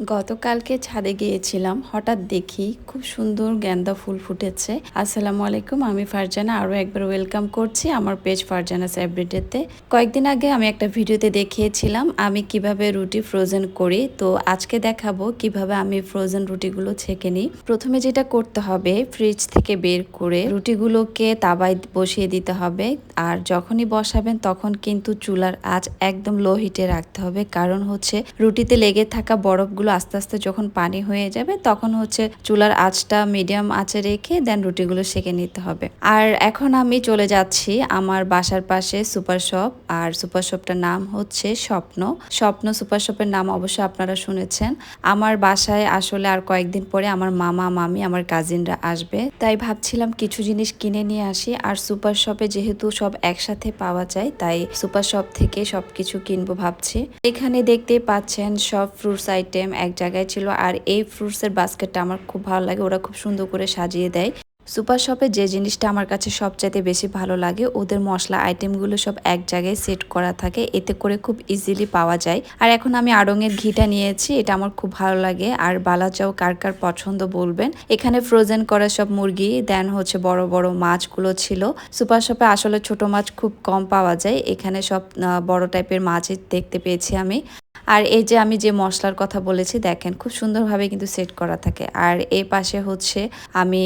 গতকালকে ছাদে গিয়েছিলাম, হঠাৎ দেখি খুব সুন্দর গ্যান্দা ফুল ফুটেছে। আসসালামু আলাইকুম, আমি ফারজানা, আরও একবার ওয়েলকাম করছি আমার পেজ ফারজানা এভরিডেতে কয়েকদিন আগে আমি একটা ভিডিওতে দেখিয়েছিলাম আমি কীভাবে রুটি ফ্রোজেন করি। তো আজকে দেখাবো কীভাবে আমি ফ্রোজেন রুটিগুলো ছেঁকে নিই। প্রথমে যেটা করতে হবে ফ্রিজ থেকে বের করে রুটিগুলোকে তাবায় বসিয়ে দিতে হবে। আর যখনই বসাবেন তখন কিন্তু চুলার আঁচ একদম লো হিটে রাখতে হবে। কারণ হচ্ছে রুটিতে লেগে থাকা বরফগুলো রুটিগুলো আস্তে আস্তে যখন পানি হয়ে যাবে, তখন হচ্ছে চুলার আঁচটা মিডিয়াম আঁচে রেখে দেন রুটিগুলো সেকে নিতে হবে। আর এখন আমি চলে যাচ্ছি আমার বাসার পাশে সুপার শপ, আর সুপার শপটার নাম হচ্ছে স্বপ্ন। স্বপ্ন সুপার শপের নাম অবশ্যই আপনারা শুনেছেন। আমার বাসায় আসলে আর কয়েকদিন পরে আমার মামা, মামি, আমার কাজিনরা আসবে। তাই ভাবছিলাম কিছু জিনিস কিনে নিয়ে আসি। আর সুপার শপে যেহেতু সব একসাথে পাওয়া যায়, তাই সুপার শপ থেকে সবকিছু কিনবো ভাবছি। এখানে দেখতেই পাচ্ছেন সব ফ্রুটস আইটেম এক জায়গায় ছিল আর এই ফ্রুটসের বাস্কেটটা আমার খুব ভালো লাগে। ওরা খুব সুন্দর করে সাজিয়ে দেয়। সুপার শপে যে জিনিসটা আমার কাছে সবচাইতে বেশি ভালো লাগে, ওদের মশলা আইটেমগুলো সব এক জায়গায় সেট করা থাকে। এতে করে খুব ইজিলি পাওয়া যায়। আর এখন আমি আড়ঙের ঘিটা নিয়েছি, এটা আমার খুব ভালো লাগে। আর বালাচাও কার কার পছন্দ বলবেন? এখানে ফ্রোজেন করা সব মুরগি দেন হচ্ছে বড় বড় মাছগুলো ছিল। সুপার শপে আসলে ছোট মাছ খুব কম পাওয়া যায়। এখানে সব বড় টাইপের মাছই দেখতে পেয়েছি আমি। আর এই যে আমি যে মশলার কথা বলেছি, দেখেন খুব সুন্দরভাবে কিন্তু সেট করা থাকে। আর এই পাশে হচ্ছে আমি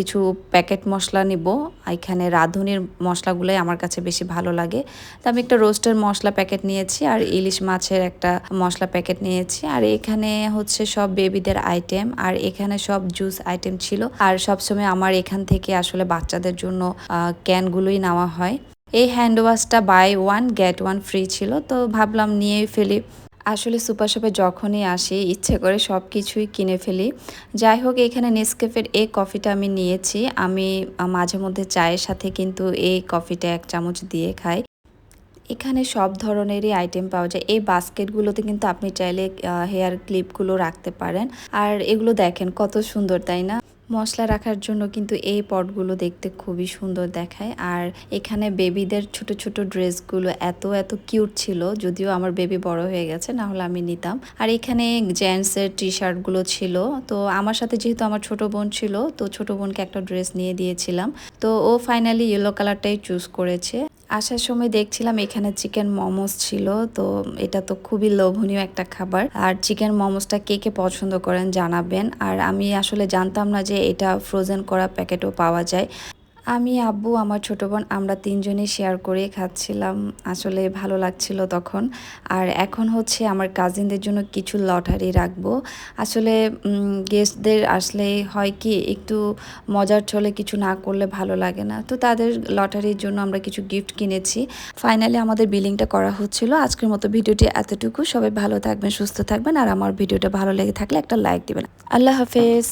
কিছু প্যাকেট মশলা নিব। এখানে রাঁধুনির মশলাগুলোই আমার কাছে বেশি ভালো লাগে। তো আমি একটা রোস্টের মশলা প্যাকেট নিয়েছি আর ইলিশ মাছের একটা মশলা প্যাকেট নিয়েছি। আর এখানে হচ্ছে সব বেবিদের আইটেম আর এখানে সব জুস আইটেম ছিল। আর সবসময় আমার এখান থেকে আসলে বাচ্চাদের জন্য ক্যানগুলোই নেওয়া হয়। এই hand ওয়াশটা buy one get one free ছিল। তো ভাবলাম নিয়েই ফেলি। আসলে সুপার শপে যখনই আসি, ইচ্ছে করে সব কিছুই কিনে ফেলি। যাই হোক এখানে নেসকেফের এই কফিটা আমি নিয়েছি। আমি মাঝে মধ্যে চায়ের সাথে কিন্তু এই কফিটা এক চামচ দিয়ে খাই। এখানে সব ধরনেরই আইটেম পাওয়া যায়। এই বাস্কেটগুলোতে কিন্তু আপনি চাইলে হেয়ার ক্লিপগুলো রাখতে পারেন। আর এগুলো দেখেন কত সুন্দর, তাই না? মশলা রাখার জন্য কিন্তু এই পটগুলো দেখতে খুবই সুন্দর দেখায়। আর এখানে বেবিদের ছোট ছোট ড্রেসগুলো এত এত কিউট ছিল, যদিও আমার বেবি বড় হয়ে গেছে না হলে আমি নিতাম। আর এখানে জেন্টসের টি শার্টগুলো ছিল, তো আমার সাথে যেহেতু আমার ছোট বোন ছিল, তো ছোট বোনকে একটা ড্রেস নিয়ে দিয়েছিলাম। তো ও ফাইনালি ইয়েলো কালারটাই চুজ করেছে। আসার সময় দেখছিলাম এখানে চিকেন মোমোস ছিল, তো এটা তো খুবই লোভনীয় একটা খাবার। আর চিকেন মোমোসটা কে কে পছন্দ করেন জানাবেন। আর আমি আসলে জানতাম না যে এটা ফ্রোজেন করা প্যাকেটও পাওয়া যায়। আমি, আব্বু, আমার ছোটো বোন, আমরা তিনজনই শেয়ার করে খাচ্ছিলাম। আসলে ভালো লাগছিল তখন। আর এখন হচ্ছে আমার কাজিনদের জন্য কিছু লটারি রাখব। আসলে গেস্টদের আসলে হয় কি, একটু মজার চলে কিছু না করলে ভালো লাগে না। তো তাদের লটারির জন্য আমরা কিছু গিফট কিনেছি। ফাইনালি আমাদের বিলিংটা করা হচ্ছিল। আজকের মতো ভিডিওটি এতটুকু। সবাই ভালো থাকবেন, সুস্থ থাকবেন। আর আমার ভিডিওটা ভালো লেগে থাকলে একটা লাইক দিবেন। আল্লাহ হাফেজ।